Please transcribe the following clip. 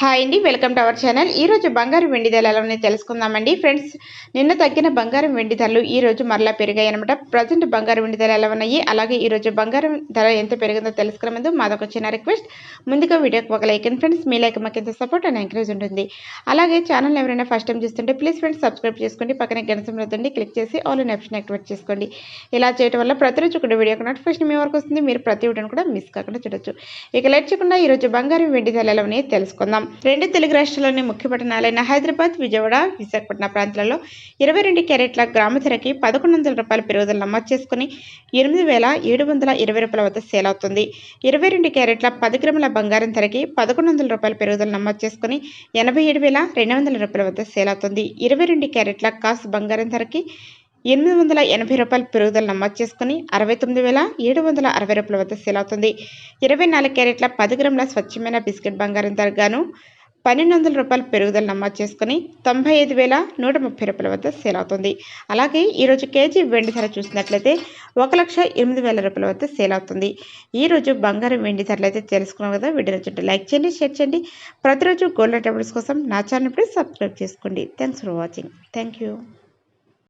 Hi అండి welcome to our channel. ఈ రోజు బంగారం వెండి ధరలు ఎలా తెలుసుకుందామండి. ఫ్రెండ్స్ నిన్న తగ్గిన బంగారం వెండి ధరలు ఈ రోజు మరలా పెరిగాయి అనమాట ప్రజెంట్ బంగారం వెండి ధరలు ఎలా ఉన్నాయి. అలాగే ఈరోజు బంగారం ధర ఎంత పెరిగిందో తెలుసుకునే ముందు మాదొక చిన్న రిక్వెస్ట్. ముందుగా వీడియోకి ఒక లైక్ అండ్ ఫ్రెండ్స్. మీ లైక్ మాకు ఎంత సపోర్ట్ అండ్ ఎంకరేజ్ ఉంటుంది. అలాగే ఛానల్ ఎవరైనా ఫస్ట్ టైం చూస్తుంటే ప్లీజ్ ఫ్రెండ్స్ సబ్స్క్రైబ్ చేసుకోండి. పక్కన గణసండి క్లిక్ చేసి ఆల్ ఇన్ ఆప్షన్ యాక్టివేట్ చేసుకోండి. ఇలా చేయడం వల్ల ప్రతిరోజు ఒక వీడియో నోటిఫికేషన్ మీ వరకు వస్తుంది. మీరు ప్రతి వీడియోని కూడా మిస్ కాకుండా చూడొచ్చు. ఇక లేచకుండా ఈరోజు ఈ రోజు బంగారం వెండి ధరలు ఎలా తెలుసుకుందాం. రెండు తెలుగు రాష్ట్రాల్లోని ముఖ్య పట్టణాలైన హైదరాబాద్ విజయవాడ విశాఖపట్నం ప్రాంతాలలో ఇరవై రెండు క్యారెట్ల గ్రామ ధరకి పదకొండు వందల రూపాయల పెరుగుదల నమోదు చేసుకుని ఎనిమిది వేల ఏడు వందల ఇరవై రూపాయల వద్ద సేల్ అవుతుంది. ఇరవై రెండు క్యారెట్ల పది గ్రాముల బంగారం ధరకి పదకొండు వందల రూపాయల పెరుగుదల నమోదు చేసుకుని ఎనభై ఏడు వేల రెండు వందల రూపాయల వద్ద సేల్ అవుతుంది. ఇరవై రెండు క్యారెట్ల కాసు బంగారం ధరకి ఎనిమిది వందల ఎనభై రూపాయల పెరుగుదల నమోదు చేసుకుని అరవై తొమ్మిది వేల ఏడు వందల అరవై రూపాయల వద్ద సేల్ అవుతుంది. ఇరవై నాలుగు క్యారెట్ల పది గ్రాముల స్వచ్ఛమైన బిస్కెట్ బంగారం ధర గాను పన్నెండు వందల రూపాయల పెరుగుదల నమోదు చేసుకుని తొంభై ఐదు వేల నూట ముప్పై రూపాయల వద్ద సేల్ అవుతుంది. అలాగే ఈరోజు కేజీ వెండి ధర చూసినట్లయితే ఒక లక్ష ఎనిమిది వేల రూపాయల వద్ద సేల్ అవుతుంది. ఈరోజు బంగారం వెండి ధరలు అయితే తెలుసుకున్నాం కదా వీడియో నచ్చుంటే లైక్ చేయండి షేర్ చేయండి. ప్రతిరోజు గోల్డ్ టేబుల్స్ కోసం నా ఛానల్ ఇప్పుడు సబ్స్క్రైబ్ చేసుకోండి. Thanks for watching thank you